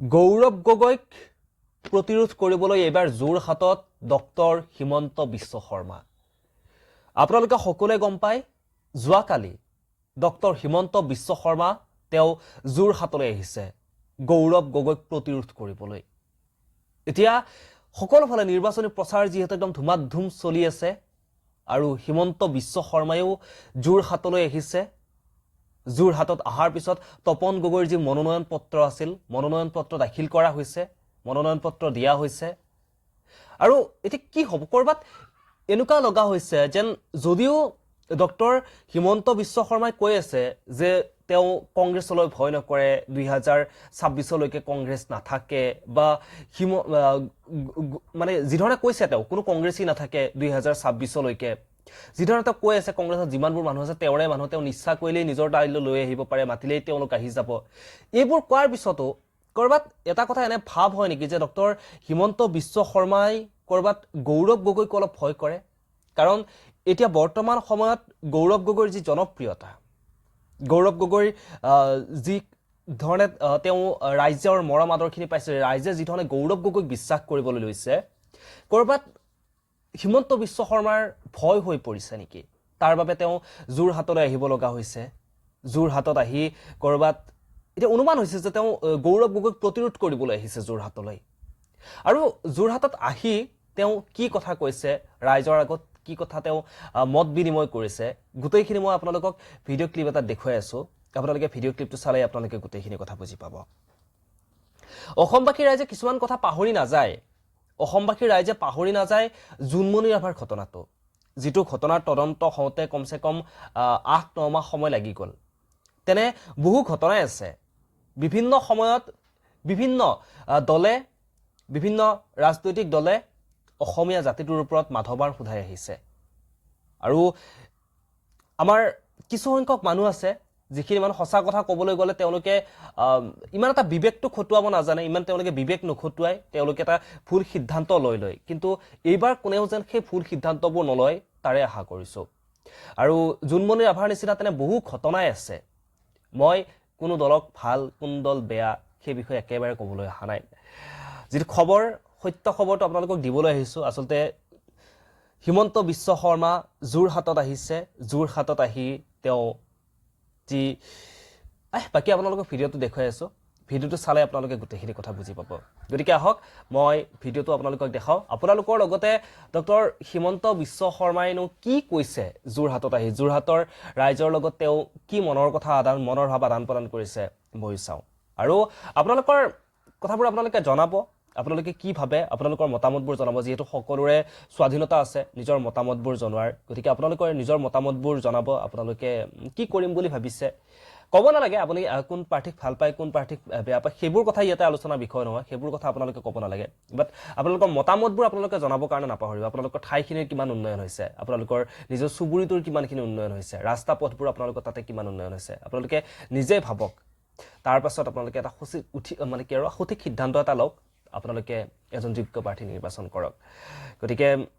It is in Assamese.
গৌৰৱ গগৈক প্ৰতিৰোধ কৰিবলৈ এইবাৰ যোৰহাটত ডক্টৰ হিমন্ত বিশ্ব শৰ্মা। আপোনালোকে সকলোৱে গম পায় যোৱাকালি ডক্টৰ হিমন্ত বিশ্ব শৰ্মা তেওঁ যোৰহাটলৈ আহিছে গৌৰৱ গগৈক প্ৰতিৰোধ কৰিবলৈ। এতিয়া সকলোফালে নিৰ্বাচনী প্ৰচাৰ যিহেতু একদম ধুমাধুম চলি আছে আৰু হিমন্ত বিশ্ব শৰ্মায়ো যোৰহাটলৈ আহিছে। যোৰহাটত অহাৰ পিছত তপন গগৈৰ যি মনোনয়ন পত্ৰ আছিল মনোনয়ন পত্ৰ দাখিল কৰা হৈছে মনোনয়ন পত্ৰ দিয়া হৈছে। আৰু এতিয়া কি হ'ব? ক'ৰবাত এনেকুৱা লগা হৈছে যেন যদিও ডক্টৰ হিমন্ত বিশ্ব শৰ্মাই কৈ আছে যে তেওঁ কংগ্ৰেছলৈ ভয় নকৰে দুই হাজাৰ ছাব্বিছলৈকে কংগ্ৰেছ নাথাকে বা হিম মানে যিধৰণে কৈছে তেওঁ কোনো কংগ্ৰেছী নাথাকে দুই হাজাৰ ছাব্বিছলৈকে। যিধৰণে তেওঁ কৈ আছে কংগ্ৰেছত যিমানবোৰ মানুহ আছে তেওঁৰে মানুহ তেওঁ নিশ্চা কৰিলেই নিজৰ দায়িত্ব লৈ আহিব পাৰে মাতিলেই তেওঁলোক আহি যাব। এইবোৰ কোৱাৰ পিছতো ক'ৰবাত এটা কথা এনে ভাৱ হয় নেকি যে ডক্টৰ হিমন্ত বিশ্ব শৰ্মাই ক'ৰবাত গৌৰৱ গগৈক অলপ ভয় কৰে? কাৰণ এতিয়া বৰ্তমান সময়ত গৌৰৱ গগৈৰ যি জনপ্ৰিয়তা গৌৰৱ গগৈৰ যি ধৰণে তেওঁ ৰাইজৰ মৰম আদৰখিনি পাইছে ৰাইজে যিধৰণে গৌৰৱ গগৈক বিশ্বাস কৰিবলৈ লৈছে ক'ৰবাত হিমন্ত বিশ্ব শৰ্মাৰ ভয় হৈ পৰিছে নেকি? তাৰ বাবে তেওঁ যোৰহাটলৈ আহিব লগা হৈছে। যোৰহাটত আহি ক'ৰবাত এতিয়া অনুমান হৈছে যে তেওঁ গৌৰৱ গগৈক প্ৰতিৰোধ কৰিবলৈ আহিছে যোৰহাটলৈ আৰু যোৰহাটত আহি তেওঁ কি কথা কৈছে ৰাইজৰ আগত কি কথা তেওঁ মত বিনিময় কৰিছে গোটেইখিনি মই আপোনালোকক ভিডিঅ' ক্লিপ এটা দেখুৱাই আছোঁ। আপোনালোকে ভিডিঅ' ক্লিপটো চালেই আপোনালোকে গোটেইখিনি কথা বুজি পাব। অসমবাসী ৰাইজে কিছুমান কথা পাহৰি নাযায়। অসমবাসী ৰাইজে পাহৰি নাযায় জোনমণি ৰাভাৰ ঘটনাটো। যিটো ঘটনাৰ তদন্ত হওঁতে কমচে কম আঠ ন মাহ সময় লাগি গ'ল। তেনে বহু ঘটনাই আছে। বিভিন্ন সময়ত বিভিন্ন দলে বিভিন্ন ৰাজনৈতিক দলে অসমীয়া জাতিটোৰ ওপৰত মাধবাৰ সোধাই আহিছে। আৰু আমাৰ কিছুসংখ্যক মানুহ আছে যিখিনি মানুহ সঁচা কথা ক'বলৈ গ'লে তেওঁলোকে ইমান এটা বিবেকটো খটুৱাব নাজানে ইমান তেওঁলোকে বিবেক নখটুৱাই তেওঁলোকে এটা ভুল সিদ্ধান্ত লৈ লয়। কিন্তু এইবাৰ কোনেও যেন সেই ভুল সিদ্ধান্তবোৰ নলয় তাৰে আশা কৰিছোঁ। আৰু জোনমণি ৰাভাৰ নিচিনা তেনে বহু ঘটনাই আছে। মই কোনো দলক ভাল কোন দল বেয়া সেই বিষয়ে একেবাৰে ক'বলৈ অহা নাই। যিটো খবৰ সত্য খবৰটো আপোনালোকক দিবলৈ আহিছোঁ। আচলতে হিমন্ত বিশ্ব শৰ্মা যোৰহাটত আহিছে। যোৰহাটত আহি তেওঁ যি আহ বাকী আপোনালোকক ভিডিঅ'টো দেখুৱাই আছোঁ। ভিডিঅ'টো চালে আপোনালোকে গোটেইখিনি কথা বুজি পাব। গতিকে আহক মই ভিডিঅ'টো আপোনালোকক দেখাওঁ। আপোনালোকৰ লগতে ডক্টৰ হিমন্ত বিশ্ব শৰ্মাইনো কি কৈছে যোৰহাটত আহি? যোৰহাটৰ ৰাইজৰ লগত তেওঁ কি মনৰ কথা আদান মনৰ ভাৱ আদান প্ৰদান কৰিছে? বহি চাওঁ। আৰু আপোনালোকৰ কথাবোৰ আপোনালোকে জনাব। আপোনালোকে কি ভাবে আপোনালোকৰ মতামতবোৰ জনাব? যিহেতু সকলোৰে স্বাধীনতা আছে, নিজৰ মতামতবোৰ জনোৱাৰ। গতিকে আপোনালোকৰ নিজৰ মতামতবোৰ জনাব, আপোনালোকে কি কৰিম বুলি ভাবিছে? ক'ব নালাগে, আপুনি কোন প্ৰাৰ্থীক ভালো পায়, কোন প্ৰাৰ্থীক বেয়া পায়, সেইবোৰ কথা ইয়াতে আলোচনাৰ বিষয় নহয়। সেইবোৰ কথা আপোনালোকে ক'ব নালাগে। বাট আপোনালোকৰ মতামতবোৰ আপোনালোকে জনাবৰ কাৰণে নাপাহৰিব। আপোনালোকৰ ঠাইখিনিৰ কিমান উন্নয়ন হৈছে? আপোনালোকৰ নিজৰ চুবুৰীটোৰ কিমানখিনি উন্নয়ন হৈছে? ৰাস্তা পথবোৰ আপোনালোকৰ তাতে কিমান উন্নয়ন হৈছে? আপোনালোকে নিজে ভাবক। তাৰ পাছত আপোনালোকে এটা সঠিক উঠি মানে কি আৰু সঠিক সিদ্ধান্ত এটা লওক। আপোনালোকে এজন যোগ্য প্ৰাৰ্থী নিৰ্বাচন কৰক। গতিকে